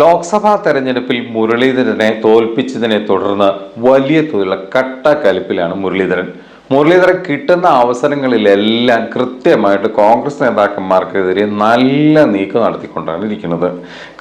ലോക്സഭാ തെരഞ്ഞെടുപ്പിൽ മുരളീധരനെ തോൽപ്പിച്ചതിനെ തുടർന്ന് വലിയ തോതിലുള്ള കട്ടക്കലിപ്പിലാണ് മുരളീധരൻ. മുരളീധരൻ കിട്ടുന്ന അവസരങ്ങളിലെല്ലാം കൃത്യമായിട്ട് കോൺഗ്രസ് നേതാക്കന്മാർക്കെതിരെ നല്ല നീക്കം നടത്തിക്കൊണ്ടാണ് ഇരിക്കുന്നത്.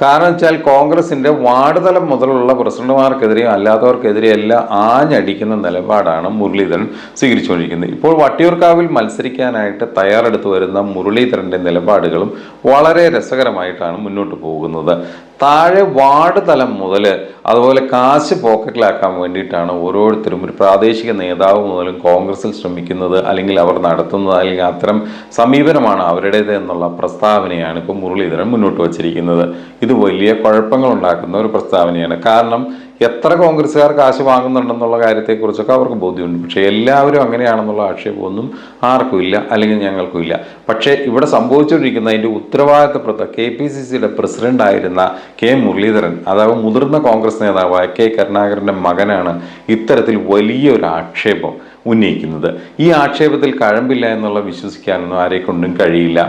കാരണം വെച്ചാൽ കോൺഗ്രസിന്റെ വാർഡ് തലം മുതലുള്ള പ്രസിഡന്റുമാർക്കെതിരെയും അല്ലാത്തവർക്കെതിരെ എല്ലാം ആഞ്ഞടിക്കുന്ന നിലപാടാണ് മുരളീധരൻ സ്വീകരിച്ചുകൊണ്ടിരിക്കുന്നത്. ഇപ്പോൾ വട്ടിയൂർക്കാവിൽ മത്സരിക്കാനായിട്ട് തയ്യാറെടുത്ത് വരുന്ന മുരളീധരന്റെ നിലപാടുകളും വളരെ രസകരമായിട്ടാണ് മുന്നോട്ട് പോകുന്നത്. താഴെ വാർഡ് തലം മുതൽ അതുപോലെ കാശ് പോക്കറ്റിലാക്കാൻ വേണ്ടിയിട്ടാണ് ഓരോരുത്തരും ഒരു പ്രാദേശിക നേതാവ് മുതലും കോൺഗ്രസിൽ ശ്രമിക്കുന്നത് അല്ലെങ്കിൽ അവർ നടത്തുന്നത് അല്ലെങ്കിൽ അത്തരം സമീപനമാണ് അവരുടേത് എന്നുള്ള പ്രസ്താവനയാണ് ഇപ്പോൾ മുരളീധരൻ മുന്നോട്ട് വച്ചിരിക്കുന്നത്. ഇത് വലിയ കുഴപ്പങ്ങൾ ഉണ്ടാക്കുന്ന ഒരു പ്രസ്താവനയാണ്. കാരണം എത്ര കോൺഗ്രസ്സുകാർ കാശ് വാങ്ങുന്നുണ്ടെന്നുള്ള കാര്യത്തെക്കുറിച്ചൊക്കെ അവർക്ക് ബോധ്യമുണ്ട്. പക്ഷേ എല്ലാവരും അങ്ങനെയാണെന്നുള്ള ആക്ഷേപമൊന്നും ആർക്കും ഇല്ല അല്ലെങ്കിൽ ഞങ്ങൾക്കും ഇല്ല. പക്ഷേ ഇവിടെ സംഭവിച്ചുകൊണ്ടിരിക്കുന്ന അതിന്റെ ഉത്തരവാദിത്തപ്പെട്ട കെ പി സി സിയുടെ പ്രസിഡന്റ് ആയിരുന്ന കെ മുരളീധരൻ അതായത് മുതിർന്ന കോൺഗ്രസ് നേതാവായ കെ കരുണാകരന്റെ മകനാണ് ഇത്തരത്തിൽ വലിയൊരു ആക്ഷേപം. ഉന്നയിക്കുന്നത്. ഈ ആക്ഷേപത്തിൽ കഴമ്പില്ല എന്നുള്ള വിശ്വസിക്കാനൊന്നും ആരെ കൊണ്ടും കഴിയില്ല.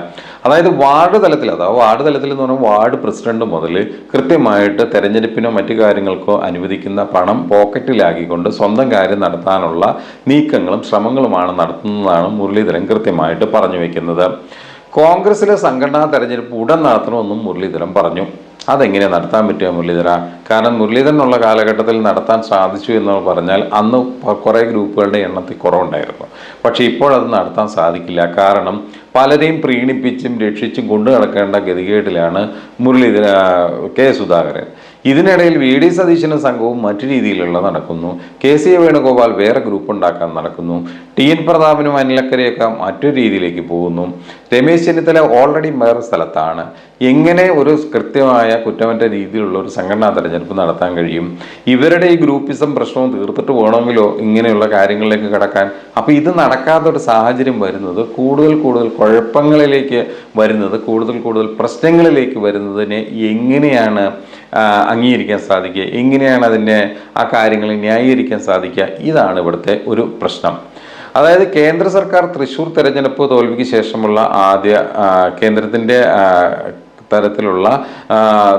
അതായത് വാർഡ് തലത്തിൽ അതായത് വാർഡ് തലത്തിൽ എന്ന് പറഞ്ഞാൽ വാർഡ് പ്രസിഡന്റ് മുതൽ കൃത്യമായിട്ട് തെരഞ്ഞെടുപ്പിനോ മറ്റു കാര്യങ്ങൾക്കോ അനുവദിക്കുന്ന പണം പോക്കറ്റിലാക്കിക്കൊണ്ട് സ്വന്തം കാര്യം നടത്താനുള്ള നീക്കങ്ങളും ശ്രമങ്ങളുമാണ് നടത്തുന്നതാണ് മുരളീധരൻ കൃത്യമായിട്ട് പറഞ്ഞു വെക്കുന്നത്. കോൺഗ്രസിലെ സംഘടനാ തെരഞ്ഞെടുപ്പ് ഉടൻ നടത്തണമെന്നും മുരളീധരൻ പറഞ്ഞു. അതെങ്ങനെ നടത്താൻ പറ്റുക മുരളീധര? കാരണം മുരളീധരൻ ഉള്ള കാലഘട്ടത്തിൽ നടത്താൻ സാധിച്ചു എന്ന് പറഞ്ഞാൽ അന്ന് കുറേ ഗ്രൂപ്പുകളുടെ എണ്ണത്തിൽ കുറവുണ്ടായിരുന്നു. പക്ഷേ ഇപ്പോൾ അത് നടത്താൻ സാധിക്കില്ല. കാരണം പലരെയും പ്രീണിപ്പിച്ചും രക്ഷിച്ചും കൊണ്ടു നടക്കേണ്ട ഗതികേട്ടിലാണ് മുരളീധര കെ സുധാകരൻ. ഇതിനിടയിൽ വി ഡി സതീശനും സംഘവും മറ്റു രീതിയിലുള്ള നടക്കുന്നു. കെ സി വേണുഗോപാൽ വേറെ ഗ്രൂപ്പ് ഉണ്ടാക്കാൻ നടക്കുന്നു. ടി എൻ പ്രതാപനും അനിലക്കരയൊക്കെ മറ്റൊരു രീതിയിലേക്ക് പോകുന്നു. രമേശ് ചെന്നിത്തല ഓൾറെഡി വേറെ സ്ഥലത്താണ്. എങ്ങനെ ഒരു കൃത്യമായ കുറ്റമറ്റ രീതിയിലുള്ള ഒരു സംഘടനാ തെരഞ്ഞെടുപ്പ് നടത്താൻ കഴിയും. ഇവരുടെ ഈ ഗ്രൂപ്പിസം പ്രശ്നവും തീർത്തിട്ട് വേണമെങ്കിലോ ഇങ്ങനെയുള്ള കാര്യങ്ങളിലേക്ക് കടക്കാൻ. അപ്പോൾ ഇത് നടക്കാത്ത ഒരു സാഹചര്യം വരുന്നത് കൂടുതൽ കൂടുതൽ കുഴപ്പങ്ങളിലേക്ക് വരുന്നത് കൂടുതൽ കൂടുതൽ പ്രശ്നങ്ങളിലേക്ക് വരുന്നതിനെ എങ്ങനെയാണ് അംഗീകരിക്കാൻ സാധിക്കുക? എങ്ങനെയാണ് അതിനെ ആ കാര്യങ്ങളെ ന്യായീകരിക്കാൻ സാധിക്കുക? ഇതാണ് ഇവിടുത്തെ ഒരു പ്രശ്നം. അതായത് കേന്ദ്ര സർക്കാർ തൃശൂർ തെരഞ്ഞെടുപ്പ് തോൽവിക്ക് ശേഷമുള്ള ആദ്യ കേന്ദ്രത്തിന്റെ തരത്തിലുള്ള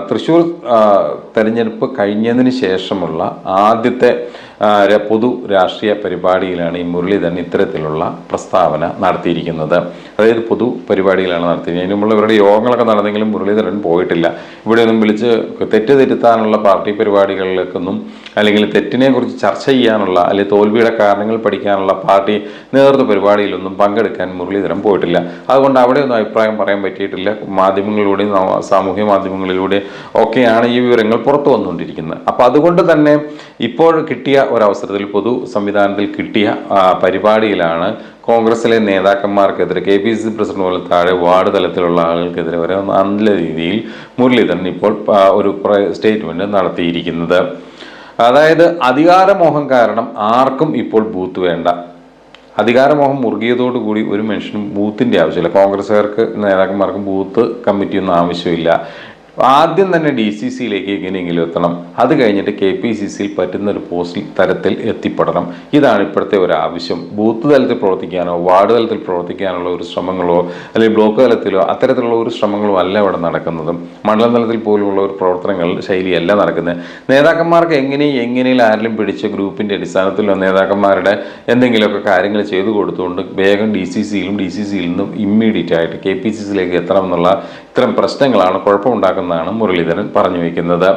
തൃശ്ശൂർ തെരഞ്ഞെടുപ്പ് കഴിഞ്ഞതിന് ശേഷമുള്ള ആദ്യത്തെ പൊതു രാഷ്ട്രീയ പരിപാടിയിലാണ് ഈ മുരളീധരൻ ഇത്തരത്തിലുള്ള പ്രസ്താവന നടത്തിയിരിക്കുന്നത്. അതായത് പൊതു പരിപാടിയിലാണ് നടത്തിയത് അതിന് മുമ്പ് ഇവരുടെ യോഗങ്ങളൊക്കെ നടന്നെങ്കിലും മുരളീധരൻ പോയിട്ടില്ല. ഇവിടെയൊന്നും വിളിച്ച് തെറ്റ് തിരുത്താനുള്ള പാർട്ടി പരിപാടികളിലേക്കൊന്നും അല്ലെങ്കിൽ തെറ്റിനെ കുറിച്ച് ചർച്ച ചെയ്യാനുള്ള അല്ലെങ്കിൽ തോൽവിയുടെ കാരണങ്ങൾ പഠിക്കാനുള്ള പാർട്ടി നേതൃത്വ പരിപാടിയിലൊന്നും പങ്കെടുക്കാൻ മുരളീധരൻ പോയിട്ടില്ല. അതുകൊണ്ട് അവിടെയൊന്നും അഭിപ്രായം പറയാൻ പറ്റിയിട്ടില്ല. മാധ്യമങ്ങളിലൂടെ സാമൂഹ്യ മാധ്യമങ്ങളിലൂടെ ഒക്കെയാണ് ഈ വിവരങ്ങൾ പുറത്തു വന്നുകൊണ്ടിരിക്കുന്നത്. അപ്പോൾ അതുകൊണ്ട് തന്നെ ഇപ്പോൾ കിട്ടിയ ഒരവസരത്തിൽ പൊതു സംവിധാനത്തിൽ കിട്ടിയ പരിപാടിയിലാണ് കോൺഗ്രസിലെ നേതാക്കന്മാർക്കെതിരെ K P C C president പോലെ താഴെ വാർഡ് തലത്തിലുള്ള ആളുകൾക്കെതിരെ വരെ നല്ല രീതിയിൽ മുരളീധരൻ ഇപ്പോൾ ഒരു സ്റ്റേറ്റ്മെന്റ് നടത്തിയിരിക്കുന്നത്. അതായത് അധികാരമോഹം കാരണം ആർക്കും ഇപ്പോൾ ബൂത്ത് വേണ്ട. അധികാരമോഹം മുറുകിയതോടുകൂടി ഒരു മനുഷ്യനും ബൂത്തിന്റെ ആവശ്യമില്ല. കോൺഗ്രസ്സുകാർക്ക് നേതാക്കന്മാർക്കും ബൂത്ത് കമ്മിറ്റിയൊന്നും ആവശ്യമില്ല. ആദ്യം തന്നെ ഡി സി സിയിലേക്ക് എങ്ങനെയെങ്കിലും എത്തണം. അത് കഴിഞ്ഞിട്ട് കെ പി സി സിയിൽ പറ്റുന്ന ഒരു പോസ്റ്റിൽ തരത്തിൽ എത്തിപ്പെടണം. ഇതാണ് ഇപ്പോഴത്തെ ഒരു ആവശ്യം. ബൂത്ത് തലത്തിൽ പ്രവർത്തിക്കാനോ വാർഡ് തലത്തിൽ പ്രവർത്തിക്കാനുള്ള ഒരു ശ്രമങ്ങളോ അല്ലെങ്കിൽ ബ്ലോക്ക് തലത്തിലോ അത്തരത്തിലുള്ള ഒരു ശ്രമങ്ങളോ അല്ല ഇവിടെ നടക്കുന്നത്. മണ്ഡലം തലത്തിൽ പോലുമുള്ള ഒരു പ്രവർത്തനങ്ങൾ ശൈലിയല്ല നടക്കുന്നത്. നേതാക്കന്മാർക്ക് എങ്ങനെയും എങ്ങനെയും ആരെങ്കിലും പിടിച്ച ഗ്രൂപ്പിന്റെ അടിസ്ഥാനത്തിലോ നേതാക്കന്മാരുടെ എന്തെങ്കിലുമൊക്കെ കാര്യങ്ങൾ ചെയ്തു കൊടുത്തുകൊണ്ട് വേഗം ഡി സി സിയിലും ഡി സി സിയിൽ നിന്നും ഇമ്മീഡിയറ്റ് ആയിട്ട് കെ പി സി സിയിലേക്ക് എത്തണം എന്നുള്ള ഇത്തരം പ്രശ്നങ്ങളാണ് കുഴപ്പമുണ്ടാക്കുന്നതാണ് മുരളീധരൻ പറഞ്ഞു വയ്ക്കുന്നത്.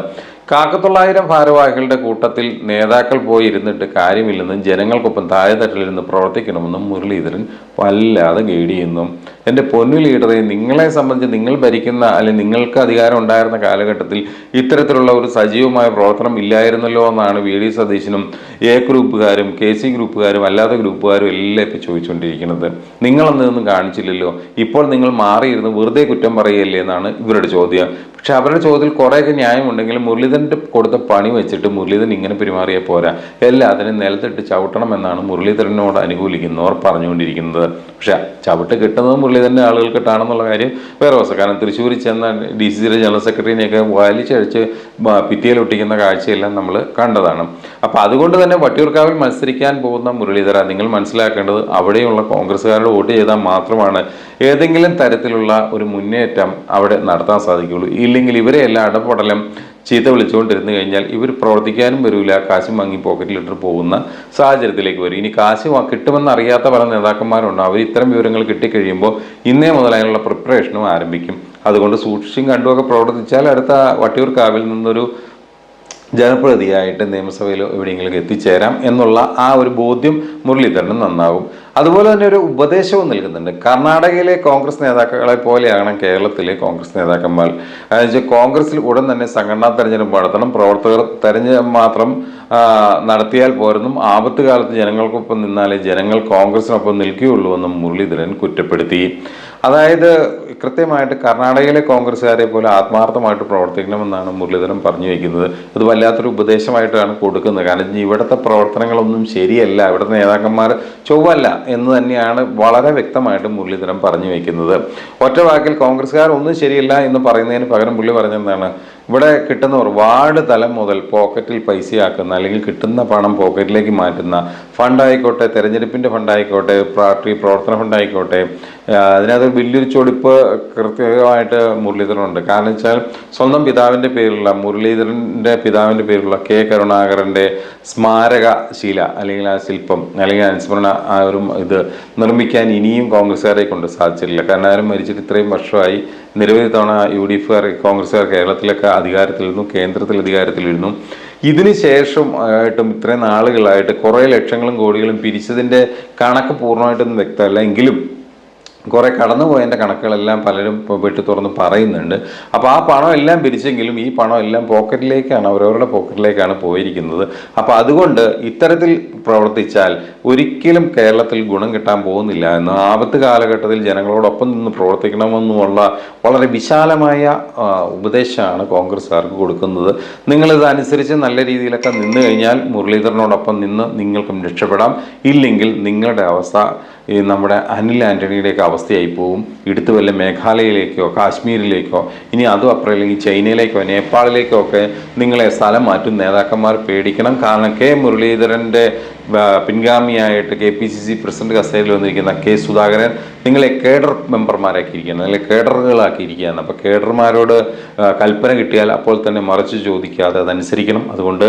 കാക്കത്തൊള്ളായിരം ഭാരവാഹികളുടെ കൂട്ടത്തിൽ നേതാക്കൾ പോയി ഇരുന്നിട്ട് കാര്യമില്ലെന്നും ജനങ്ങൾക്കൊപ്പം താഴെത്തട്ടിലിരുന്ന് പ്രവർത്തിക്കണമെന്നും മുരളീധരൻ വല്ലാതെ ഗൈഡ് എന്റെ പൊന്നു ലീഡറെ നിങ്ങളെ സംബന്ധിച്ച് നിങ്ങൾ ഭരിക്കുന്ന അല്ലെങ്കിൽ നിങ്ങൾക്ക് അധികാരം ഉണ്ടായിരുന്ന കാലഘട്ടത്തിൽ ഇത്തരത്തിലുള്ള ഒരു സജീവമായ പ്രവർത്തനം ഇല്ലായിരുന്നല്ലോ എന്നാണ് വി ഡി സതീശനും എ ഗ്രൂപ്പുകാരും കെ സി ഗ്രൂപ്പുകാരും അല്ലാത്ത ഗ്രൂപ്പുകാരും എല്ലാം ഇപ്പോൾ ചോദിച്ചുകൊണ്ടിരിക്കുന്നത്. നിങ്ങളൊന്നും കാണിച്ചില്ലല്ലോ. ഇപ്പോൾ നിങ്ങൾ മാറിയിരുന്ന് വെറുതെ കുറ്റം പറയല്ലേ എന്നാണ് ഇവരുടെ ചോദ്യം. പക്ഷെ അവരുടെ ചോദ്യത്തിൽ കുറേയൊക്കെ ന്യായമുണ്ടെങ്കിലും മുരളീധരന്റെ കൊടുത്ത പണി വെച്ചിട്ട് മുരളീധരൻ ഇങ്ങനെ പെരുമാറിയാൽ പോരാ. എല്ലാത്തിനും നിലത്തിട്ട് ചവിട്ടണം എന്നാണ് മുരളീധരനോട് അനുകൂലിക്കുന്നവർ പറഞ്ഞുകൊണ്ടിരിക്കുന്നത്. പക്ഷെ ചവിട്ട് കിട്ടുന്നത് മുരളീധരന്റെ ആളുകൾക്കിട്ടാണെന്നുള്ള കാര്യം വേറെ വസ്തു കാരണം തൃശ്ശൂരിൽ ചെന്ന ഡി സി സിയുടെ ജനറൽ സെക്രട്ടറിനെയൊക്കെ വലിച്ചഴിച്ച് പിറ്റിയിലൊട്ടിക്കുന്ന കാഴ്ചയെല്ലാം നമ്മൾ കണ്ടതാണ്. അപ്പോൾ അതുകൊണ്ട് തന്നെ വട്ടിയൂർക്കാവിൽ മത്സരിക്കാൻ പോകുന്ന മുരളീധര നിങ്ങൾ മനസ്സിലാക്കേണ്ടത് അവിടെയുള്ള കോൺഗ്രസ്സുകാരുടെ വോട്ട് ചെയ്താൽ മാത്രമാണ് ഏതെങ്കിലും തരത്തിലുള്ള ഒരു മുന്നേറ്റം അവിടെ നടത്താൻ സാധിക്കുകയുള്ളൂ. ഇല്ലെങ്കിൽ ഇവരെ എല്ലാ ഇടപെടലും ചീത്ത വിളിച്ചുകൊണ്ടിരുന്നു കഴിഞ്ഞാൽ ഇവർ പ്രവർത്തിക്കാനും വരില്ല കാശ് വാങ്ങി പോക്കറ്റിലിട്ട് പോകുന്ന സാഹചര്യത്തിലേക്ക് വരും. ഇനി കാശ് കിട്ടുമെന്ന് അറിയാത്ത പല നേതാക്കന്മാരുണ്ട്. അവർ ഇത്തരം വിവരങ്ങൾ കിട്ടിക്കഴിയുമ്പോൾ ഇന്നേ മുതൽ അതിനുള്ള പ്രിപ്പറേഷനും ആരംഭിക്കും. അതുകൊണ്ട് സൂക്ഷിച്ചും കണ്ടുമൊക്കെ പ്രവർത്തിച്ചാൽ അടുത്ത വട്ടിയൂർക്കാവിൽ നിന്നൊരു ജനപ്രതിയായിട്ട് നിയമസഭയിൽ എവിടെയെങ്കിലും എത്തിച്ചേരാം എന്നുള്ള ആ ഒരു ബോധ്യം മുരളീധരന് നന്നാവും. അതുപോലെ തന്നെ ഒരു ഉപദേശവും നൽകുന്നുണ്ട്. കർണാടകയിലെ കോൺഗ്രസ് നേതാക്കളെ പോലെയാണ് കേരളത്തിലെ കോൺഗ്രസ് നേതാക്കന്മാർ. കോൺഗ്രസിൽ ഉടൻ തന്നെ സംഘടനാ തെരഞ്ഞെടുപ്പ് നടത്തണം. പ്രവർത്തകർ തെരഞ്ഞെടുപ്പ് മാത്രം നടത്തിയാൽ പോരെന്നും ആപത്ത് കാലത്ത് ജനങ്ങൾക്കൊപ്പം നിന്നാലേ ജനങ്ങൾ കോൺഗ്രസിനൊപ്പം നിൽക്കുകയുള്ളൂ എന്നും മുരളീധരൻ കുറ്റപ്പെടുത്തി. അതായത് കൃത്യമായിട്ട് കർണാടകയിലെ കോൺഗ്രസ്സുകാരെ പോലെ ആത്മാർത്ഥമായിട്ട് പ്രവർത്തിക്കണമെന്നാണ് മുരളീധരൻ പറഞ്ഞു വയ്ക്കുന്നത് അത് വല്ലാത്തൊരു ഉപദേശമായിട്ടാണ് കൊടുക്കുന്നത്. കാരണം ഇവിടുത്തെ പ്രവർത്തനങ്ങളൊന്നും ശരിയല്ല. ഇവിടുത്തെ നേതാക്കന്മാർ ചൊവ്വല്ല എന്ന് തന്നെയാണ് വളരെ വ്യക്തമായിട്ട് മുരളീധരൻ പറഞ്ഞു വയ്ക്കുന്നത് ഒറ്റ വാക്കിൽ കോൺഗ്രസ്സുകാർ ഒന്നും ശരിയല്ല എന്ന് പറയുന്നതിന് പകരം പുള്ളി പറഞ്ഞെന്താണ് ഇവിടെ കിട്ടുന്ന ഒരുപാട് തലം മുതൽ പോക്കറ്റിൽ പൈസയാക്കുന്ന അല്ലെങ്കിൽ കിട്ടുന്ന പണം പോക്കറ്റിലേക്ക് മാറ്റുന്ന ഫണ്ടായിക്കോട്ടെ തെരഞ്ഞെടുപ്പിന്റെ ഫണ്ടായിക്കോട്ടെ പാർട്ടി പ്രവർത്തന ഫണ്ടായിക്കോട്ടെ അതിനകത്ത് വലിയൊരു ചൊടിപ്പ് കൃത്യമായിട്ട് മുരളീധരനുണ്ട്. കാരണം വെച്ചാൽ സ്വന്തം പിതാവിന്റെ പേരിലുള്ള മുരളീധരന്റെ പിതാവിന്റെ പേരിലുള്ള കെ കരുണാകരന്റെ സ്മാരക ശീല അല്ലെങ്കിൽ ആ ശില്പം അല്ലെങ്കിൽ അനുസ്മരണ ആ ഒരു ഇത് നിർമ്മിക്കാൻ ഇനിയും കോൺഗ്രസ്സുകാരെ കൊണ്ട് സാധിച്ചിട്ടില്ല. കാരണം മരിച്ചിട്ട് ഇത്രയും വർഷമായി നിരവധി തവണ യു ഡി എഫുകാർ കോൺഗ്രസ്സുകാർ കേരളത്തിലൊക്കെ അധികാരത്തിലിരുന്നു കേന്ദ്രത്തിൽ അധികാരത്തിലിരുന്നു ഇതിന് ശേഷം ആയിട്ടും ഇത്രയും നാളുകളായിട്ട് കുറേ ലക്ഷങ്ങളും കോടികളും പിരിച്ചതിന്റെ കണക്ക് പൂർണമായിട്ടൊന്നും വ്യക്തമല്ല. എങ്കിലും കുറെ കടന്നുപോയതിന്റെ കണക്കുകളെല്ലാം പലരും വെട്ടി തുറന്ന് പറയുന്നുണ്ട്. അപ്പോൾ ആ പണം എല്ലാം പിരിച്ചെങ്കിലും ഈ പണം എല്ലാം പോക്കറ്റിലേക്കാണ് അവരവരുടെ പോക്കറ്റിലേക്കാണ് പോയിരിക്കുന്നത്. അപ്പോൾ അതുകൊണ്ട് ഇത്തരത്തിൽ പ്രവർത്തിച്ചാൽ ഒരിക്കലും കേരളത്തിൽ ഗുണം കിട്ടാൻ പോകുന്നില്ല എന്ന് ആപത്ത് കാലഘട്ടത്തിൽ ജനങ്ങളോടൊപ്പം നിന്ന് പ്രവർത്തിക്കണമെന്നുമുള്ള വളരെ വിശാലമായ ഉപദേശമാണ് കോൺഗ്രസ്സുകാർക്ക് കൊടുക്കുന്നത്. നിങ്ങളിത് അനുസരിച്ച് നല്ല രീതിയിലൊക്കെ നിന്ന് കഴിഞ്ഞാൽ മുരളീധരനോടൊപ്പം നിന്ന് നിങ്ങൾക്കും രക്ഷപ്പെടാം. ഇല്ലെങ്കിൽ നിങ്ങളുടെ അവസ്ഥ ഈ നമ്മുടെ അനിൽ ആന്റണിയുടെയൊക്കെ അവസ്ഥയായി പോവും. എടുത്തു വല്ല മേഘാലയയിലേക്കോ കാശ്മീരിലേക്കോ ഇനി അതും അപ്പുറം അല്ലെങ്കിൽ ചൈനയിലേക്കോ നേപ്പാളിലേക്കോ ഒക്കെ നിങ്ങളെ സ്ഥലം മാറ്റും. നേതാക്കന്മാർ പേടിക്കണം. കാരണം കെ മുരളീധരന്റെ പിൻഗാമിയായിട്ട് K P C C president കസേരയിൽ വന്നിരിക്കുന്ന കെ സുധാകരൻ നിങ്ങളെ കേഡർ മെമ്പർമാരാക്കിയിരിക്കുകയാണ് അല്ലെങ്കിൽ കേഡറുകളാക്കിയിരിക്കുകയാണ് അപ്പോൾ കേഡർമാരോട് കൽപ്പന കിട്ടിയാൽ അപ്പോൾ തന്നെ മറിച്ച് ചോദിക്കാതെ അതനുസരിക്കണം. അതുകൊണ്ട്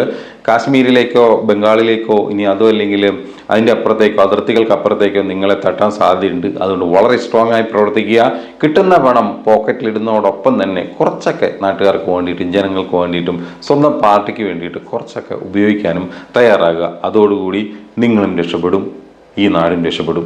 കാശ്മീരിലേക്കോ ബംഗാളിലേക്കോ ഇനി അതോ അല്ലെങ്കിൽ അതിന്റെ അപ്പുറത്തേക്കോ അതിർത്തികൾക്ക് അപ്പുറത്തേക്കോ നിങ്ങളെ തട്ടാൻ സാധ്യതയുണ്ട്. അതുകൊണ്ട് വളരെ സ്ട്രോങ് ആയി പ്രവർത്തിക്കുക. കിട്ടുന്ന പണം പോക്കറ്റിലിടുന്നതോടൊപ്പം തന്നെ കുറച്ചൊക്കെ നാട്ടുകാർക്ക് വേണ്ടിയിട്ടും ജനങ്ങൾക്ക് വേണ്ടിയിട്ടും സ്വന്തം പാർട്ടിക്ക് വേണ്ടിയിട്ട് കുറച്ചൊക്കെ ഉപയോഗിക്കാനും തയ്യാറാകുക. അതോടുകൂടി നിങ്ങളും രക്ഷപ്പെടും. ഈ നാടും രക്ഷപ്പെടും.